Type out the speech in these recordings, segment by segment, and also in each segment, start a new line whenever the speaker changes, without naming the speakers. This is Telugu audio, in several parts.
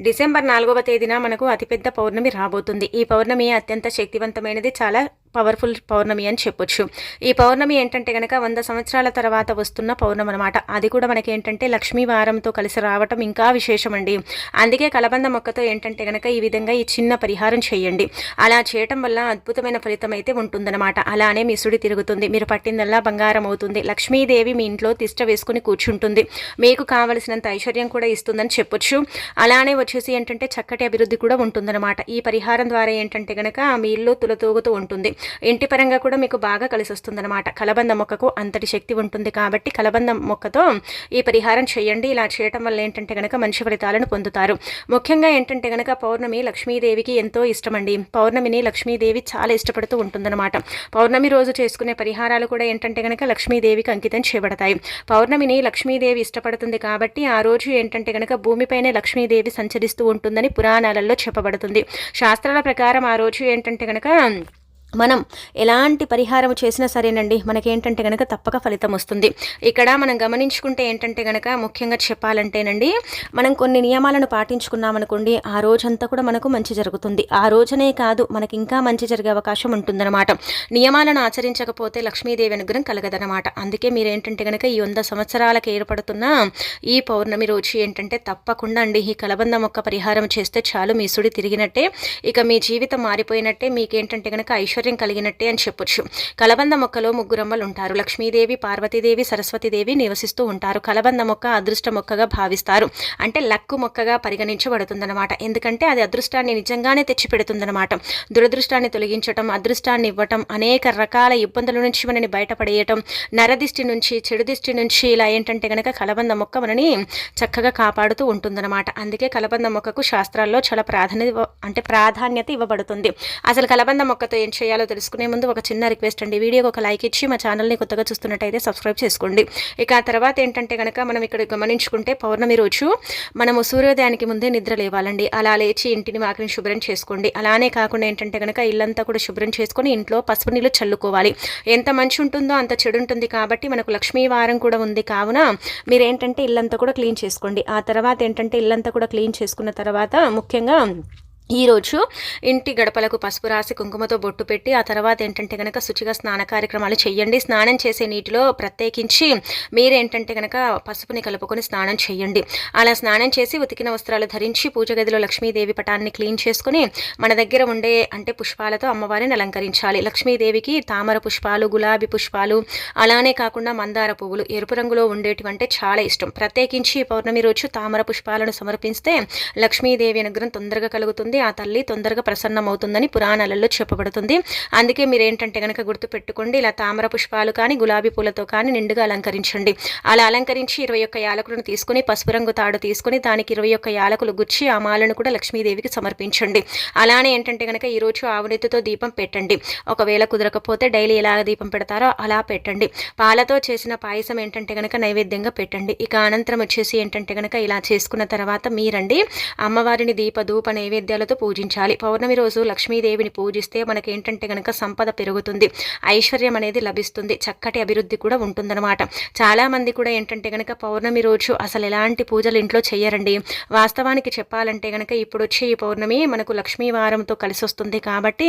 డిసెంబర్ నాలుగవ తేదీన మనకు అతిపెద్ద పౌర్ణమి రాబోతుంది. ఈ పౌర్ణమి అత్యంత శక్తివంతమైనది. చాలా పవర్ఫుల్ పౌర్ణమి అని చెప్పొచ్చు. ఈ పౌర్ణమి ఏంటంటే కనుక వంద సంవత్సరాల తర్వాత వస్తున్న పౌర్ణమి అనమాట అది కూడా మనకి ఏంటంటే లక్ష్మీ వారంతో కలిసి రావటం ఇంకా విశేషం అండి అందుకే కలబంద మొక్కతో ఏంటంటే కనుక ఈ విధంగా ఈ చిన్న పరిహారం చేయండి. అలా చేయటం వల్ల అద్భుతమైన ఫలితం అయితే ఉంటుందన్నమాట. అలానే మీ సుడి తిరుగుతుంది మీరు పట్టిందల్లా బంగారం అవుతుంది. లక్ష్మీదేవి మీ ఇంట్లో తిష్ట వేసుకుని కూర్చుంటుంది. మీకు కావలసినంత ఐశ్వర్యం కూడా ఇస్తుందని చెప్పొచ్చు. అలానే వచ్చేసి ఏంటంటే చక్కటి అభివృద్ధి కూడా ఉంటుందన్నమాట. ఈ పరిహారం ద్వారా ఏంటంటే కనుక మీ ఇల్లు తులతూగుతూ ఉంటుంది. ఇంటి పరంగా కూడా మీకు బాగా కలిసి వస్తుందన్నమాట కలబంద మొక్కకు అంతటి శక్తి ఉంటుంది కాబట్టి కలబంద మొక్కతో ఈ పరిహారం చేయండి. ఇలా చేయటం వల్ల ఏంటంటే కనుక మంచి ఫలితాలను పొందుతారు. ముఖ్యంగా ఏంటంటే కనుక పౌర్ణమి లక్ష్మీదేవికి ఎంతో ఇష్టమండి. పౌర్ణమిని లక్ష్మీదేవి చాలా ఇష్టపడుతూ ఉంటుందన్నమాట. పౌర్ణమి రోజు చేసుకునే పరిహారాలు కూడా ఏంటంటే కనుక లక్ష్మీదేవికి అంకితం చేయబడతాయి. పౌర్ణమిని లక్ష్మీదేవి ఇష్టపడుతుంది కాబట్టి ఆ రోజు ఏంటంటే కనుక భూమిపైనే లక్ష్మీదేవి సంచరిస్తూ ఉంటుందని పురాణాలలో చెప్పబడుతుంది. శాస్త్రాల ప్రకారం ఆ రోజు ఏంటంటే కనుక మనం ఎలాంటి పరిహారం చేసినా సరేనండి మనకేంటంటే కనుక తప్పక ఫలితం వస్తుంది. ఇక్కడ మనం గమనించుకుంటే ఏంటంటే కనుక ముఖ్యంగా చెప్పాలంటేనండి మనం కొన్ని నియమాలను పాటించుకున్నామనుకోండి ఆ రోజంతా కూడా మనకు మంచి జరుగుతుంది. ఆ రోజనే కాదు మనకి ఇంకా మంచి జరిగే అవకాశం ఉంటుందన్నమాట. నియమాలను ఆచరించకపోతే లక్ష్మీదేవి అనుగ్రహం కలగదనమాట అందుకే మీరు ఏంటంటే కనుక ఈ వంద సంవత్సరాలకు ఏర్పడుతున్న ఈ పౌర్ణమి రోజు ఏంటంటే తప్పకుండా అండి ఈ కలబంద మొక్క పరిహారం చేస్తే చాలు మీ సుడి తిరిగినట్టే ఇక మీ జీవితం మారిపోయినట్టే మీకేంటంటే కనుక ఐశ్వర్యం ఐశ్వర్యం కలిగినట్టే అని చెప్పొచ్చు. కలబంద మొక్కలో ముగ్గురమ్మలు ఉంటారు. లక్ష్మీదేవి పార్వతీదేవి సరస్వతీదేవి నివసిస్తూ ఉంటారు. కలబంద మొక్క అదృష్ట మొక్కగా భావిస్తారు. అంటే లక్కు మొక్కగా పరిగణించబడుతుందన్నమాట. ఎందుకంటే అది అదృష్టాన్ని నిజంగానే తెచ్చిపెడుతుందన్నమాట. దురదృష్టాన్ని తొలగించటం అదృష్టాన్ని ఇవ్వటం అనేక రకాల ఇబ్బందుల నుంచి మనని బయటపడేయటం నరదిష్టి నుంచి చెడు దిష్టి నుంచి ఇలా ఏంటంటే కనుక కలబంద మొక్క మనని చక్కగా కాపాడుతూ ఉంటుందన్నమాట. అందుకే కలబంద మొక్కకు శాస్త్రాల్లో చాలా ప్రాధాన్యత అంటే ప్రాధాన్యత ఇవ్వబడుతుంది. అసలు కలబంద మొక్కతో ఏం చేయాలి? చేయాలో తెలుసుకునే ముందు ఒక చిన్న రిక్వెస్ట్ అండి. వీడియోకి ఒక లైక్ ఇచ్చి మా ఛానల్ని కొత్తగా చూస్తున్నట్టయితే సబ్స్క్రైబ్ చేసుకోండి. ఇక ఆ తర్వాత ఏంటంటే కనుక మనం ఇక్కడ గమనించుకుంటే పౌర్ణమి రోజు మనము సూర్యోదయానికి ముందే నిద్ర లేవాలండి. అలా లేచి ఇంటిని వాకిని శుభ్రం చేసుకోండి. అలానే కాకుండా ఏంటంటే కనుక ఇల్లంతా కూడా శుభ్రం చేసుకొని ఇంట్లో పసుపు నీళ్ళు చల్లుకోవాలి. ఎంత మంచి ఉంటుందో అంత చెడు ఉంటుంది కాబట్టి మనకు లక్ష్మీ వారం కూడా ఉంది. కావున మీరేంటంటే ఇల్లంతా కూడా క్లీన్ చేసుకోండి. ఆ తర్వాత ఏంటంటే ఇల్లంతా కూడా క్లీన్ చేసుకున్న తర్వాత ముఖ్యంగా ఈరోజు ఇంటి గడపలకు పసుపు రాసి కుంకుమతో బొట్టు పెట్టి ఆ తర్వాత ఏంటంటే కనుక శుచిగా స్నాన కార్యక్రమాలు చేయండి స్నానం చేసే నీటిలో ప్రత్యేకించి మీరేంటంటే కనుక పసుపుని కలుపుకొని స్నానం చేయండి అలా స్నానం చేసి ఉతికిన వస్త్రాలు ధరించి పూజ గదిలో లక్ష్మీదేవి పటాన్ని క్లీన్ చేసుకుని మన దగ్గర ఉండే అంటే పుష్పాలతో అమ్మవారిని అలంకరించాలి. లక్ష్మీదేవికి తామర పుష్పాలు గులాబీ పుష్పాలు అలానే కాకుండా మందార పువ్వులు ఎరుపు రంగులో ఉండేటివంటే చాలా ఇష్టం. ప్రత్యేకించి పౌర్ణమి రోజు తామర పుష్పాలను సమర్పిస్తే లక్ష్మీదేవి అనుగ్రహం తొందరగా కలుగుతుంది. ఆ తల్లి తొందరగా ప్రసన్నమవుతుందని పురాణాలలో చెప్పబడుతుంది. అందుకే మీరు ఏంటంటే కనుక గుర్తుపెట్టుకోండి ఇలా తామర పుష్పాలు కానీ గులాబీ పూలతో కానీ నిండుగా అలంకరించండి. అలా అలంకరించి ఇరవై ఒక్క యాలకులను తీసుకుని పసుపు రంగు తాడు తీసుకుని దానికి ఇరవై ఒక్క యాలకులు గుచ్చి ఆ మాలను కూడా లక్ష్మీదేవికి సమర్పించండి. అలానే ఏంటంటే కనుక ఈరోజు ఆవునెత్తుతో దీపం పెట్టండి. ఒకవేళ కుదరకపోతే డైలీ ఎలా దీపం పెడతారో అలా పెట్టండి. పాలతో చేసిన పాయసం ఏంటంటే కనుక నైవేద్యంగా పెట్టండి. ఇక అనంతరం వచ్చేసి ఏంటంటే కనుక ఇలా చేసుకున్న తర్వాత మీరండి అమ్మవారిని దీప ధూప నైవేద్యాలతో పూజించాలి. పౌర్ణమి రోజు లక్ష్మీదేవిని పూజిస్తే మనకేంటంటే కనుక సంపద పెరుగుతుంది. ఐశ్వర్యం అనేది లభిస్తుంది. చక్కటి అభివృద్ధి కూడా ఉంటుందన్నమాట. చాలామంది కూడా ఏంటంటే కనుక పౌర్ణమి రోజు అసలు ఎలాంటి పూజలు ఇంట్లో చేయరండి వాస్తవానికి చెప్పాలంటే కనుక ఇప్పుడు వచ్చే ఈ పౌర్ణమి మనకు లక్ష్మీవారంతో కలిసి వస్తుంది కాబట్టి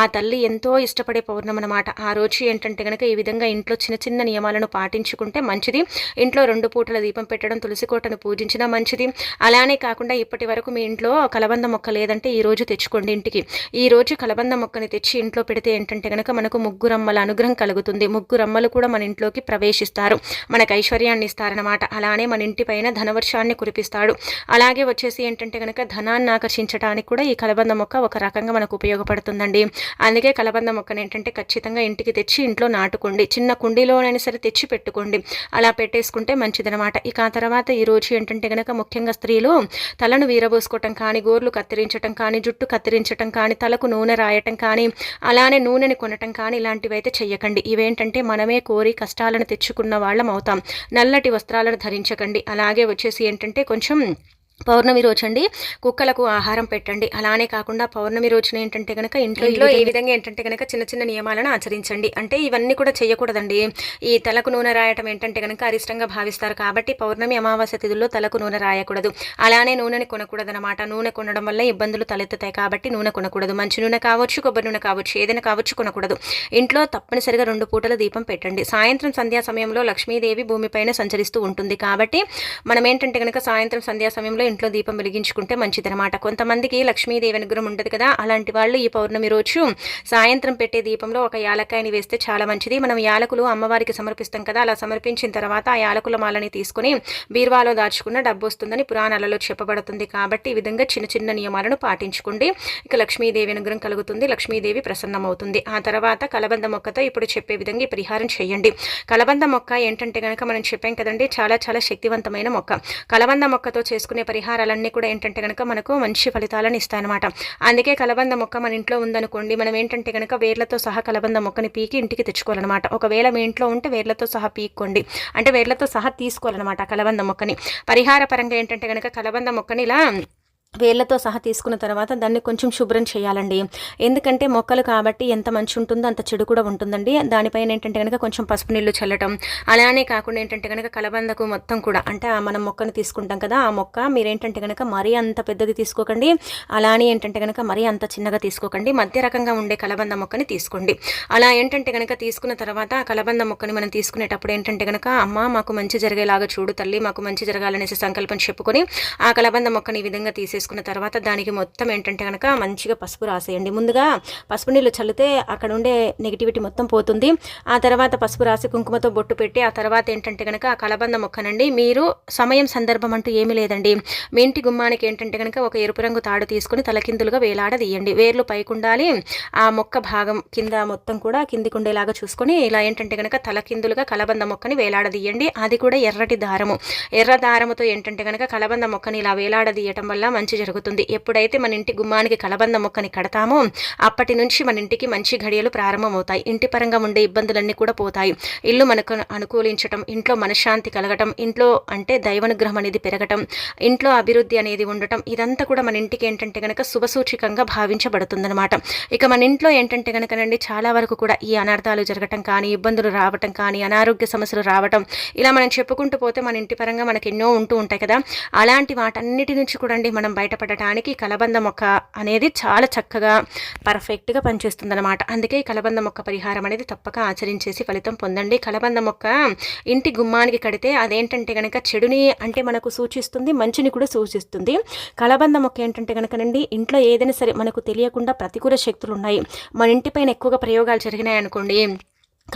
ఆ తల్లి ఎంతో ఇష్టపడే పౌర్ణమి అనమాట ఆ రోజు ఏంటంటే కనుక ఈ విధంగా ఇంట్లో చిన్న చిన్న నియమాలను పాటించుకుంటే మంచిది. ఇంట్లో రెండు పూటల దీపం పెట్టడం తులసి కోటను పూజించడం మంచిది. అలానే కాకుండా ఇప్పటి వరకు మీ ఇంట్లో కలబంద మొక్క లేదంటే ఈరోజు తెచ్చుకోండి ఇంటికి. ఈరోజు కలబంద మొక్కని తెచ్చి ఇంట్లో పెడితే ఏంటంటే కనుక మనకు ముగ్గురమ్మల అనుగ్రహం కలుగుతుంది. ముగ్గురమ్మలు కూడా మన ఇంట్లోకి ప్రవేశిస్తారు. మనకు ఐశ్వర్యాన్ని ఇస్తారనమాట అలానే మన ఇంటి పైన ధనవర్షాన్ని కురిపిస్తాడు. అలాగే వచ్చేసి ఏంటంటే కనుక ధనాన్ని ఆకర్షించడానికి కూడా ఈ కలబంద మొక్క ఒక రకంగా మనకు ఉపయోగపడుతుందండి. అందుకే కలబంద మొక్కను ఏంటంటే ఖచ్చితంగా ఇంటికి తెచ్చి ఇంట్లో నాటుకోండి. చిన్న కుండీలోనైనా సరే తెచ్చి పెట్టుకోండి. అలా పెట్టేసుకుంటే మంచిదనమాట ఇక ఆ తర్వాత ఈరోజు ఏంటంటే కనుక ముఖ్యంగా స్త్రీలు తలను వీరబోసుకోవటం కానీ గోర్లు కత్తిరించడం పెట్టడం కానీ జుట్టు కత్తిరించటం కానీ తలకు నూనె రాయటం కానీ అలానే నూనెని కొనటం కానీ ఇలాంటివి అయితే చెయ్యకండి. ఇవేంటంటే మనమే కోరి కష్టాలను తెచ్చుకున్న వాళ్ళం అవుతాం. నల్లటి వస్త్రాలను ధరించకండి. అలాగే వచ్చేసి ఏంటంటే కొంచెం పౌర్ణమి రోజు అండి కుక్కలకు ఆహారం పెట్టండి. అలానే కాకుండా పౌర్ణమి రోజున ఏంటంటే కనుక ఇంట్లో ఇంట్లో ఏ విధంగా ఏంటంటే కనుక చిన్న చిన్న నియమాలను ఆచరించండి. అంటే ఇవన్నీ కూడా చేయకూడదండి. ఈ తలకు నూనె రాయటం ఏంటంటే కనుక అరిష్టంగా భావిస్తారు కాబట్టి పౌర్ణమి అమావాస్య తిథుల్లో తలకు నూనె రాయకూడదు. అలానే నూనెని కొనకూడదు అనమాట నూనె కొనడం వల్ల ఇబ్బందులు తలెత్తుతాయి కాబట్టి నూనె కొనకూడదు. మంచి నూనె కావచ్చు కొబ్బరి నూనె కావచ్చు ఏదైనా కావచ్చు కొనకూడదు. ఇంట్లో తప్పనిసరిగా రెండు పూటల దీపం పెట్టండి. సాయంత్రం సంధ్యా సమయంలో లక్ష్మీదేవి భూమిపైన సంచరిస్తూ ఉంటుంది. కాబట్టి మనం ఏంటంటే కనుక సాయంత్రం సంధ్యా సమయంలో ఇంట్లో దీపం వెలిగించుకుంటే మంచిదనమాట కొంతమందికి లక్ష్మీదేవి అనుగ్రహం ఉండదు కదా. అలాంటి వాళ్ళు ఈ పౌర్ణమి రోజు సాయంత్రం పెట్టే దీపంలో ఒక యాలకాయని వేస్తే చాలా మంచిది. మనం యాలకులు అమ్మవారికి సమర్పిస్తాం కదా. అలా సమర్పించిన తర్వాత ఆ యాలకుల మాలని తీసుకుని బీర్వాలో దాచుకున్న డబ్బు వస్తుందని పురాణాలలో చెప్పబడుతుంది. కాబట్టి ఈ విధంగా చిన్న చిన్న నియమాలను పాటించుకోండి. ఇక లక్ష్మీదేవి అనుగ్రహం కలుగుతుంది. లక్ష్మీదేవి ప్రసన్నమవుతుంది. ఆ తర్వాత కలబంద మొక్కతో ఇప్పుడు చెప్పే విధంగా ఈ పరిహారం చేయండి. కలబంద మొక్క ఏంటంటే కనుక మనం చెప్పాం కదండి చాలా చాలా శక్తివంతమైన మొక్క. కలబంద మొక్కతో చేసుకునే పరిహారాలన్నీ కూడా ఏంటంటే కనుక మనకు మంచి ఫలితాలను ఇస్తాయన్నమాట. అందుకే కలబంద మొక్క మన ఇంట్లో ఉందనుకోండి మనం ఏంటంటే కనుక వేర్లతో సహా కలబంద మొక్కని పీకి ఇంటికి తెచ్చుకోవాలన్నమాట. ఒకవేళ మీ ఇంట్లో ఉంటే వేర్లతో సహా పీక్కోండి. అంటే వేర్లతో సహా తీసుకోవాలన్నమాట కలబంద మొక్కని. పరిహార పరంగా ఏంటంటే కనుక కలబంద మొక్కని ఇలా వేళ్ళతో సహా తీసుకున్న తర్వాత దాన్ని కొంచెం శుభ్రం చేయాలండి. ఎందుకంటే మొక్కలు కాబట్టి ఎంత మంచి ఉంటుందో అంత చెడు కూడా ఉంటుందండి. దానిపైన ఏంటంటే కనుక కొంచెం పసుపు నీళ్ళు చల్లటం అలానే కాకుండా ఏంటంటే కనుక కలబందకు మొత్తం కూడా అంటే మనం మొక్కను తీసుకుంటాం కదా ఆ మొక్క మీరేంటంటే కనుక మరీ అంత పెద్దది తీసుకోకండి. అలానే ఏంటంటే కనుక మరీ అంత చిన్నగా తీసుకోకండి. మధ్య రకంగా ఉండే కలబంద మొక్కని తీసుకోండి. అలా ఏంటంటే కనుక తీసుకున్న తర్వాత ఆ కలబంద మొక్కని మనం తీసుకునేటప్పుడు ఏంటంటే కనుక అమ్మ మాకు మంచి జరిగేలాగా చూడు తల్లి మాకు మంచి జరగాలనేసి సంకల్పం చెప్పుకొని ఆ కలబంద మొక్కని ఈ విధంగా తీసేసి చేసుకున్న తర్వాత దానికి మొత్తం ఏంటంటే కనుక మంచిగా పసుపు రాసేయండి. ముందుగా పసుపు నీళ్ళు చల్లితే అక్కడ ఉండే నెగిటివిటీ మొత్తం పోతుంది. ఆ తర్వాత పసుపు రాసి కుంకుమతో బొట్టు పెట్టి ఆ తర్వాత ఏంటంటే కనుక ఆ కలబంద మొక్కనండి. మీరు సమయం సందర్భం అంటూ ఏమీ లేదండి. మీ ఇంటి గుమ్మానికి ఏంటంటే కనుక ఒక ఎరుపు రంగు తాడు తీసుకుని తలకిందులుగా వేలాడదీయండి వేర్లు పైకి ఉండాలి. ఆ మొక్క భాగం కింద మొత్తం కూడా కిందికి ఉండేలాగా చూసుకొని ఇలా ఏంటంటే కనుక తలకిందులుగా కలబంద మొక్కని వేలాడదీయండి అది కూడా ఎర్రటి దారము. ఎర్ర దారముతో ఏంటంటే కనుక కలబంద మొక్కని ఇలా వేలాడదీయటం వల్ల మంచి మంచి జరుగుతుంది. ఎప్పుడైతే మన ఇంటి గుమ్మానికి కలబంద మొక్కని కడతామో అప్పటి నుంచి మన ఇంటికి మంచి ఘడియలు ప్రారంభమవుతాయి. ఇంటి పరంగా ఉండే ఇబ్బందులన్నీ కూడా పోతాయి. ఇల్లు మనకు అనుకూలించటం ఇంట్లో మనశ్శాంతి కలగటం ఇంట్లో అంటే దైవనుగ్రహం అనేది పెరగటం ఇంట్లో అభివృద్ధి అనేది ఉండటం ఇదంతా కూడా మన ఇంటికి ఏంటంటే కనుక శుభసూచికంగా భావించబడుతుందన్నమాట. ఇక మన ఇంట్లో ఏంటంటే కనుకనండి చాలా వరకు కూడా ఈ అనర్థాలు జరగటం కానీ ఇబ్బందులు రావటం కానీ అనారోగ్య సమస్యలు రావటం ఇలా మనం చెప్పుకుంటూ పోతే మన ఇంటి పరంగా మనకు ఎన్నో ఉంటూ ఉంటాయి కదా. అలాంటి వాటన్నిటి నుంచి కూడా మనం బయటపడటానికి కలబంద మొక్క అనేది చాలా చక్కగా పర్ఫెక్ట్గా పనిచేస్తుంది అనమాట అందుకే ఈ కలబంద మొక్క పరిహారం అనేది తప్పక ఆచరించేసి ఫలితం పొందండి. కలబంద మొక్క ఇంటి గుమ్మానికి కడితే అదేంటంటే కనుక చెడుని అంటే మనకు సూచిస్తుంది మంచిని కూడా సూచిస్తుంది. కలబంద మొక్క ఏంటంటే కనుకనండి ఇంట్లో ఏదైనా సరే మనకు తెలియకుండా ప్రతికూల శక్తులు ఉన్నాయి మన ఇంటిపైన ఎక్కువగా ప్రయోగాలు జరిగినాయి అనుకోండి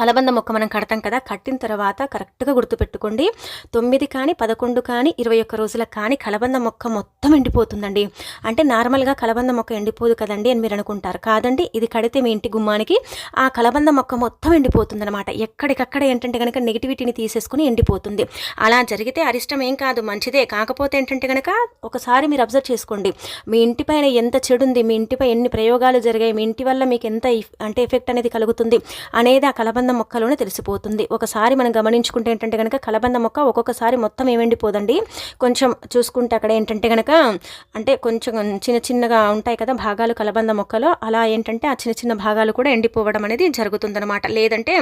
కలబంద మొక్క మనం కడతాం కదా కట్టిన తర్వాత కరెక్ట్గా గుర్తుపెట్టుకోండి. తొమ్మిది కానీ పదకొండు కానీ ఇరవై ఒక్క రోజులకు కానీ కలబంద మొక్క మొత్తం ఎండిపోతుందండి. అంటే నార్మల్గా కలబంద మొక్క ఎండిపోదు కదండి అని మీరు అనుకుంటారు. కాదండి ఇది కడితే మీ ఇంటి గుమ్మానికి ఆ కలబంద మొక్క మొత్తం ఎండిపోతుంది అనమాట ఎక్కడికక్కడ ఏంటంటే కనుక నెగిటివిటీని తీసేసుకుని ఎండిపోతుంది. అలా జరిగితే అరిష్టం ఏం కాదు మంచిదే. కాకపోతే ఏంటంటే కనుక ఒకసారి మీరు అబ్జర్వ్ చేసుకోండి. మీ ఇంటిపైన ఎంత చెడు ఉంది మీ ఇంటిపై ఎన్ని ప్రయోగాలు జరిగాయి మీ ఇంటి వల్ల మీకు ఎంత అంటే ఎఫెక్ట్ అనేది కలుగుతుంది అనేది ఆ కలబంద కలబంద మొక్కలోనే తెలిసిపోతుంది. ఒకసారి మనం గమనించుకుంటే ఏంటంటే కనుక కలబంద మొక్క ఒక్కొక్కసారి మొత్తం ఏమెండిపోదండి. కొంచెం చూసుకుంటే అక్కడ ఏంటంటే కనుక అంటే కొంచెం చిన్న చిన్నగా ఉంటాయి కదా భాగాలు కలబంద మొక్కలో. అలా ఏంటంటే ఆ చిన్న చిన్న భాగాలు కూడా ఎండిపోవడం అనేది జరుగుతుందన్నమాట. లేదంటే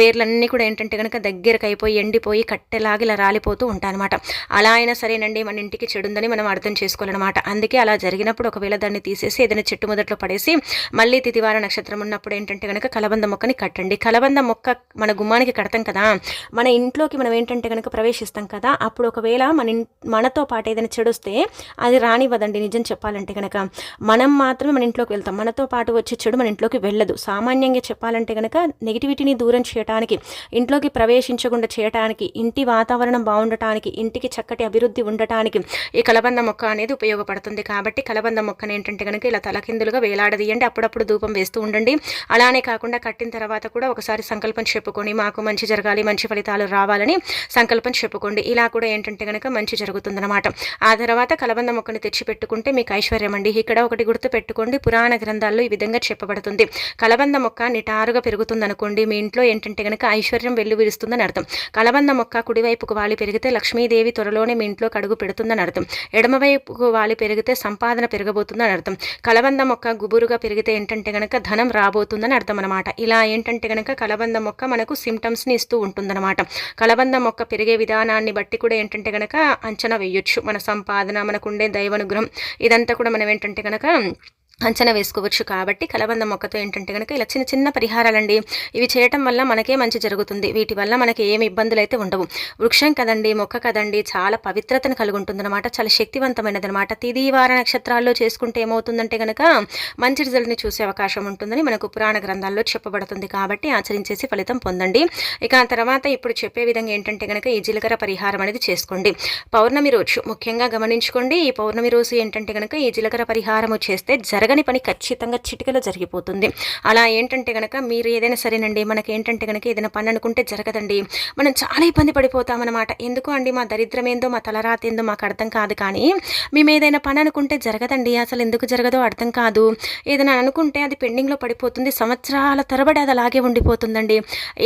వేర్లన్నీ కూడా ఏంటంటే కనుక దగ్గరకు అయిపోయి ఎండిపోయి కట్టెలాగి ఇలా రాలిపోతూ ఉంటాయన్నమాట. అలా అయినా సరేనండి మన ఇంటికి చెడుందని మనం అర్థం చేసుకోవాలన్నమాట. అందుకే అలా జరిగినప్పుడు ఒకవేళ దాన్ని తీసేసి ఏదైనా చెట్టు మొదట్లో పడేసి మళ్ళీ తితివార నక్షత్రం ఉన్నప్పుడు ఏంటంటే కనుక కలబంద మొక్కని కట్టండి. కలబంద మొక్క మన గుమ్మానికి కడతాం కదా మన ఇంట్లోకి మనం ఏంటంటే కనుక ప్రవేశిస్తాం కదా అప్పుడు ఒకవేళ మన మనతో పాటు ఏదైనా చెడుస్తే అది రానివ్వదండి నిజం చెప్పాలంటే కనుక మనం మాత్రమే మన ఇంట్లోకి వెళ్తాం. మనతో పాటు వచ్చే చెడు మన ఇంట్లోకి వెళ్ళదు. సామాన్యంగా చెప్పాలంటే కనుక నెగిటివిటీని దూరం చేయడానికి ఇంట్లోకి ప్రవేశించకుండా చేయడానికి ఇంటి వాతావరణం బాగుండటానికి ఇంటికి చక్కటి అభివృద్ధి ఉండటానికి ఈ కలబంద మొక్క అనేది ఉపయోగపడుతుంది. కాబట్టి కలబంద మొక్కను ఏంటంటే కనుక ఇలా తలకిందులుగా వేలాడదీయండి. అప్పుడప్పుడు ధూపం వేస్తూ ఉండండి. అలానే కాకుండా కట్టిన తర్వాత కూడా ఒకసారి సంకల్పం చెప్పుకొని మాకు మంచి జరగాలి మంచి ఫలితాలు రావాలని సంకల్పం చెప్పుకోండి. ఇలా కూడా ఏంటంటే కనుక మంచి జరుగుతుందన్నమాట. ఆ తర్వాత కలబంద మొక్కని తెచ్చి పెట్టుకుంటే మీకు ఐశ్వర్యం అండి. ఇక్కడ ఒకటి గుర్తు పెట్టుకోండి. పురాణ గ్రంథాల్లో ఈ విధంగా చెప్పబడుతుంది. కలబంద మొక్క నిటారుగా పెరుగుతుందనుకోండి. మీ ఇంట్లో ఏంటంటే కనుక ఐశ్వర్యం వెల్లు విరుస్తుందని అర్థం. కలబంద మొక్క కుడివైపుకు వాలి పెరిగితే లక్ష్మీదేవి త్వరలోనే మీ ఇంట్లో కడుగు పెడుతుందని అర్థం. ఎడమవైపుకు వాలి పెరిగితే సంపాదన పెరగబోతుందని అర్థం. కలబంద మొక్క గుబురుగా పెరిగితే ఏంటంటే కనుక ధనం రాబోతుందని అర్థం అనమాట ఇలా ఏంటంటే కనుక కలబంద మొక్క మనకు సిమ్టమ్స్ని ఇస్తూ ఉంటుందన్నమాట. కలబంద మొక్క పెరిగే విధానాన్ని బట్టి కూడా ఏంటంటే కనుక అంచనా వేయొచ్చు. మన సంపాదన మనకుండే దైవానుగ్రహం ఇదంతా కూడా మనం ఏంటంటే కనుక అంచనా వేసుకోవచ్చు. కాబట్టి కలబంద మొక్కతో ఏంటంటే కనుక ఇలా చిన్న చిన్న పరిహారాలండి. ఇవి చేయటం వల్ల మనకే మంచి జరుగుతుంది. వీటి వల్ల మనకి ఏమి ఇబ్బందులు అయితే ఉండవు. వృక్షం కదండి మొక్క కదండి చాలా పవిత్రతను కలిగి ఉంటుందన్నమాట చాలా శక్తివంతమైనది అనమాట తిది వార నక్షత్రాల్లో చేసుకుంటే ఏమవుతుందంటే కనుక మంచి రిజల్ట్ని చూసే అవకాశం ఉంటుందని మనకు పురాణ గ్రంథాల్లో చెప్పబడుతుంది. కాబట్టి ఆచరించేసి ఫలితం పొందండి. ఇక ఆ తర్వాత ఇప్పుడు చెప్పే విధంగా ఏంటంటే కనుక ఈ జీలకర్ర పరిహారం అనేది చేసుకోండి. పౌర్ణమి రోజు ముఖ్యంగా గమనించుకోండి. ఈ పౌర్ణమి రోజు ఏంటంటే కనుక ఈ జీలకర్ర పరిహారం చేస్తే జర జరగని పని ఖచ్చితంగా చిటికలో జరిగిపోతుంది. అలా ఏంటంటే కనుక మీరు ఏదైనా సరేనండి మనకి ఏంటంటే కనుక ఏదైనా పని అనుకుంటే జరగదండి. మనం చాలా ఇబ్బంది పడిపోతామన్నమాట. ఎందుకు అండి? మా దరిద్రం ఏందో మా తలరాత ఏందో మాకు అర్థం కాదు కానీ మేము ఏదైనా పని అనుకుంటే జరగదండి. అసలు ఎందుకు జరగదో అర్థం కాదు. ఏదైనా అనుకుంటే అది పెండింగ్లో పడిపోతుంది. సంవత్సరాల తరబడి అది అలాగే ఉండిపోతుందండి.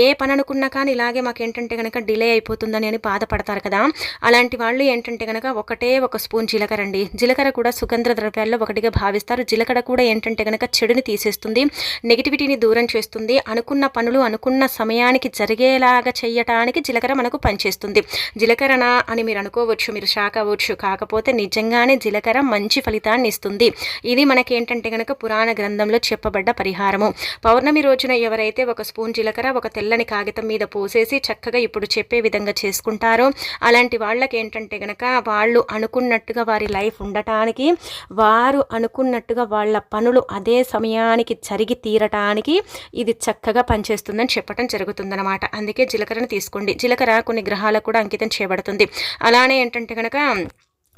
ఏ పని అనుకున్నా కానీ ఇలాగే మాకు ఏంటంటే కనుక డిలే అయిపోతుందని అని బాధపడతారు కదా. అలాంటి వాళ్ళు ఏంటంటే కనుక ఒకటే ఒక స్పూన్ జీలకర్ర అండి. జీలకర్ర కూడా సుగంధ ద్రవ్యాల్లో ఒకటిగా భావిస్తారు. జీలకర్ర ఇక్కడ కూడా ఏంటంటే కనుక చెడుని తీసేస్తుంది నెగిటివిటీని దూరం చేస్తుంది అనుకున్న పనులు అనుకున్న సమయానికి జరిగేలాగా చేయటానికి జీలకర్ర మనకు పనిచేస్తుంది. జీలకర్రన అని మీరు అనుకోవచ్చు మీరు షాక్ అవ్వచ్చు. కాకపోతే నిజంగానే జీలకర్ర మంచి ఫలితాన్ని ఇస్తుంది. ఇది మనకి ఏంటంటే కనుక పురాణ గ్రంథంలో చెప్పబడ్డ పరిహారము. పౌర్ణమి రోజున ఎవరైతే ఒక స్పూన్ జీలకర్ర ఒక తెల్లని కాగితం మీద పోసేసి చక్కగా ఇప్పుడు చెప్పే విధంగా చేసుకుంటారో అలాంటి వాళ్ళకి ఏంటంటే కనుక వాళ్ళు అనుకున్నట్టుగా వారి లైఫ్ ఉండటానికి వారు అనుకున్నట్టుగా వాళ్ళ పనులు అదే సమయానికి జరిగి తీరటానికి ఇది చక్కగా పనిచేస్తుందని చెప్పడం జరుగుతుందన్నమాట. అందుకే జీలకర్రను తీసుకోండి. జీలకర్ర కొన్ని గ్రహాలకు కూడా అంకితం చేయబడుతుంది. అలానే ఏంటంటే కనుక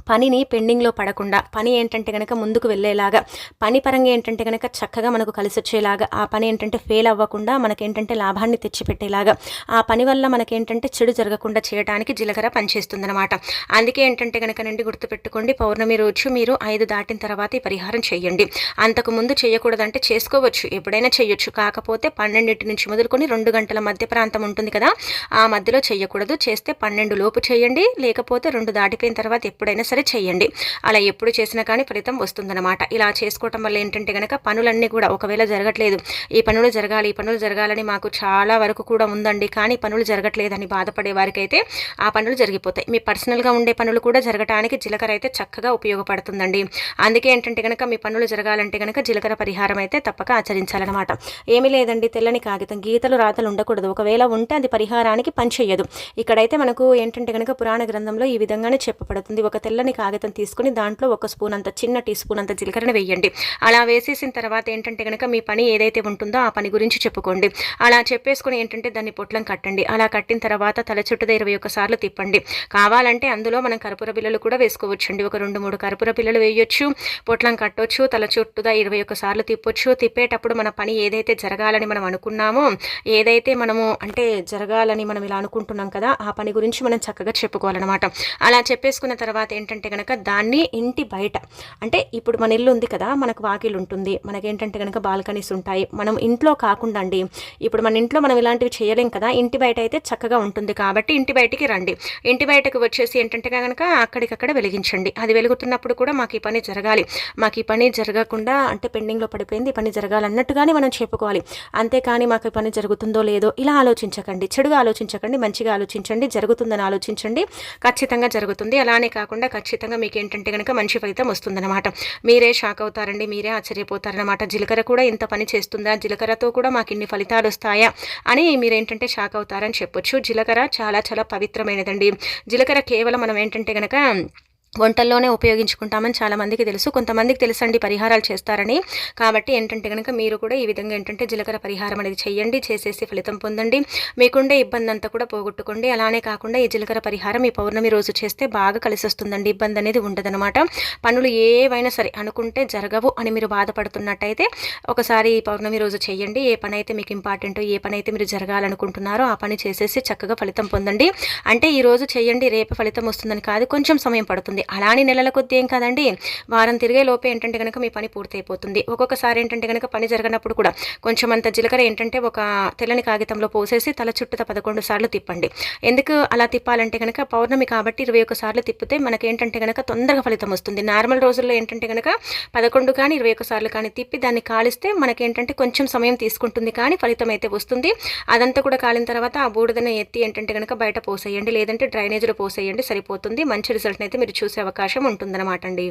పనిని పెండింగ్లో పడకుండా పని ఏంటంటే కనుక ముందుకు వెళ్ళేలాగా పని పరంగా ఏంటంటే కనుక చక్కగా మనకు కలిసి వచ్చేలాగా ఆ పని ఏంటంటే ఫెయిల్ అవ్వకుండా మనకేంటంటే లాభాన్ని తెచ్చిపెట్టేలాగా ఆ పని వల్ల మనకేంటంటే చెడు జరగకుండా చేయడానికి జీలకర్ర పనిచేస్తుందన్నమాట. అందుకే ఏంటంటే కనుక నుండి గుర్తుపెట్టుకోండి పౌర్ణమి రోజు మీరు ఐదు దాటిన తర్వాత ఈ పరిహారం చేయండి. అంతకు ముందు చేయకూడదంటే చేసుకోవచ్చు ఎప్పుడైనా చేయొచ్చు. కాకపోతే పన్నెండింటి నుంచి మొదలుకొని రెండు గంటల మధ్య ప్రాంతం ఉంటుంది కదా ఆ మధ్యలో చేయకూడదు. చేస్తే పన్నెండు లోపు చేయండి లేకపోతే రెండు దాటిపోయిన తర్వాత ఎప్పుడైనా సరే చేయండి. అలా ఎప్పుడు చేసినా కానీ ఫలితం వస్తుందన్నమాట. ఇలా చేసుకోవటం వల్ల ఏంటంటే కనుక పనులన్నీ కూడా ఒకవేళ జరగట్లేదు ఈ పనులు జరగాలి ఈ పనులు జరగాలని మాకు చాలా వరకు కూడా ఉందండి. కానీ పనులు జరగట్లేదని బాధపడే వారికైతే ఆ పనులు జరిగిపోతాయి. మీ పర్సనల్గా ఉండే పనులు కూడా జరగటానికి జీలకర్ర అయితే చక్కగా ఉపయోగపడుతుందండి. అందుకే ఏంటంటే కనుక మీ పనులు జరగాలంటే కనుక జీలకర్ర పరిహారం అయితే తప్పక ఆచరించాలన్నమాట. ఏమీ లేదండి తెల్లని కాగితం గీతలు రాతలు ఉండకూడదు. ఒకవేళ ఉంటే అది పరిహారానికి పనిచేయదు. ఇక్కడైతే మనకు ఏంటంటే కనుక పురాణ గ్రంథంలో ఈ విధంగానే చెప్పబడుతుంది. ఒక తెల్ల తెల్లని కాగితం తీసుకుని దాంట్లో ఒక స్పూన్ అంత చిన్న టీ స్పూన్ అంత జీలకర్రని వేయండి. అలా వేసేసిన తర్వాత ఏంటంటే కనుక మీ పని ఏదైతే ఉంటుందో ఆ పని గురించి చెప్పుకోండి. అలా చెప్పేసుకుని ఏంటంటే దాన్ని పొట్లం కట్టండి. అలా కట్టిన తర్వాత తల చుట్టూ ఇరవై ఒకసార్లు తిప్పండి. కావాలంటే అందులో మనం కర్పూర బిల్లలు కూడా వేసుకోవచ్చండి. ఒక రెండు మూడు కర్పూర బిల్లలు వేయొచ్చు పొట్లం కట్టొచ్చు తల చుట్టూదా ఇరవై ఒకసార్లు తిప్పొచ్చు. తిప్పేటప్పుడు మన పని ఏదైతే జరగాలని మనం అనుకున్నామో ఏదైతే మనము అంటే జరగాలని మనం ఇలా అనుకుంటున్నాం కదా ఆ పని గురించి మనం చక్కగా చెప్పుకోవాలన్నమాట. అలా చెప్పేసుకున్న తర్వాత ఏంటంటే ఏంటంటే కనుక దాన్ని ఇంటి బయట. అంటే ఇప్పుడు మన ఇల్లు ఉంది కదా మనకు వాకిలు ఉంటుంది. మనకేంటంటే కనుక బాల్కనీస్ ఉంటాయి. మనం ఇంట్లో కాకుండా అండి ఇప్పుడు మన ఇంట్లో మనం ఇలాంటివి చేయలేం కదా ఇంటి బయట అయితే చక్కగా ఉంటుంది కాబట్టి ఇంటి బయటికి రండి. ఇంటి బయటకు వచ్చేసి ఏంటంటే కనుక అక్కడికక్కడ వెలిగించండి. అది వెలుగుతున్నప్పుడు కూడా మాకు ఈ పని జరగాలి. మాకు ఈ పని జరగకుండా అంటే పెండింగ్లో పడిపోయింది ఈ పని జరగాలన్నట్టుగానే మనం చెప్పుకోవాలి. అంతేకాని మాకు ఈ పని జరుగుతుందో లేదో ఇలా ఆలోచించకండి. చెడుగా ఆలోచించకండి మంచిగా ఆలోచించండి జరుగుతుందని ఆలోచించండి. ఖచ్చితంగా జరుగుతుంది. అలానే కాకుండా ఖచ్చితంగా మీకు ఏంటంటే కనుక మంచి ఫలితం వస్తుందన్నమాట. మీరే షాక్ అవుతారండి మీరే ఆశ్చర్యపోతారనమాట జీలకర్ర కూడా ఇంత పని చేస్తుందా? జీలకర్రతో కూడా మాకు ఇన్ని ఫలితాలు వస్తాయా? అని మీరేంటంటే షాక్ అవుతారని చెప్పొచ్చు. జీలకర్ర చాలా చాలా పవిత్రమైనదండి. జీలకర్ర కేవలం మనం ఏంటంటే కనుక వంటల్లోనే ఉపయోగించుకుంటామని చాలామందికి తెలుసు. కొంతమందికి తెలుసండి పరిహారాలు చేస్తారని. కాబట్టి ఏంటంటే కనుక మీరు కూడా ఈ విధంగా ఏంటంటే జీలకర్ర పరిహారం అనేది చేయండి చేసేసి ఫలితం పొందండి. మీకుండే ఇబ్బంది అంతా కూడా పోగొట్టుకోండి. అలానే కాకుండా ఈ జీలకర్ర పరిహారం ఈ పౌర్ణమి రోజు చేస్తే బాగా కలిసి వస్తుందండి ఇబ్బంది అనేది ఉండదనమాట పనులు ఏవైనా సరే అనుకుంటే జరగవు అని మీరు బాధపడుతున్నట్టయితే ఒకసారి ఈ పౌర్ణమి రోజు చేయండి ఏ పని అయితే మీకు ఇంపార్టెంటో ఏ పని అయితే మీరు జరగాలనుకుంటున్నారో ఆ పని చేసేసి చక్కగా ఫలితం పొందండి. అంటే ఈ రోజు చేయండి రేపు ఫలితం వస్తుందని కాదు కొంచెం సమయం పడుతుంది. అలానే నెలల కొద్దీ ఏం కాదండి వారం తిరిగే లోపే ఏంటంటే కనుక మీ పని పూర్తయిపోతుంది. ఒక్కొక్కసారి ఏంటంటే కనుక పని జరగనప్పుడు కూడా కొంచెం అంత జీలకర్ర ఏంటంటే ఒక తెల్లని కాగితంలో పోసేసి తల చుట్టూ పదకొండు సార్లు తిప్పండి. ఎందుకు అలా తిప్పాలంటే కనుక పౌర్ణమి కాబట్టి ఇరవై ఒక్క సార్లు తిప్పితే మనకి ఏంటంటే కనుక తొందరగా ఫలితం వస్తుంది. నార్మల్ రోజుల్లో ఏంటంటే కనుక పదకొండు కానీ ఇరవై ఒక్క సార్లు కానీ తిప్పి దాన్ని కాలిస్తే మనకేంటంటే కొంచెం సమయం తీసుకుంటుంది కానీ ఫలితం అయితే వస్తుంది. అదంతా కూడా కాలిన తర్వాత ఆ బూడిదను ఎత్తి ఏంటంటే కనుక బయట పోసేయండి. లేదంటే డ్రైనేజ్లో పోసేయండి. సరిపోతుంది. మంచి రిజల్ట్ని అయితే మీరు చూసి చూసే అవకాశం ఉంటుందన్నమాట అండి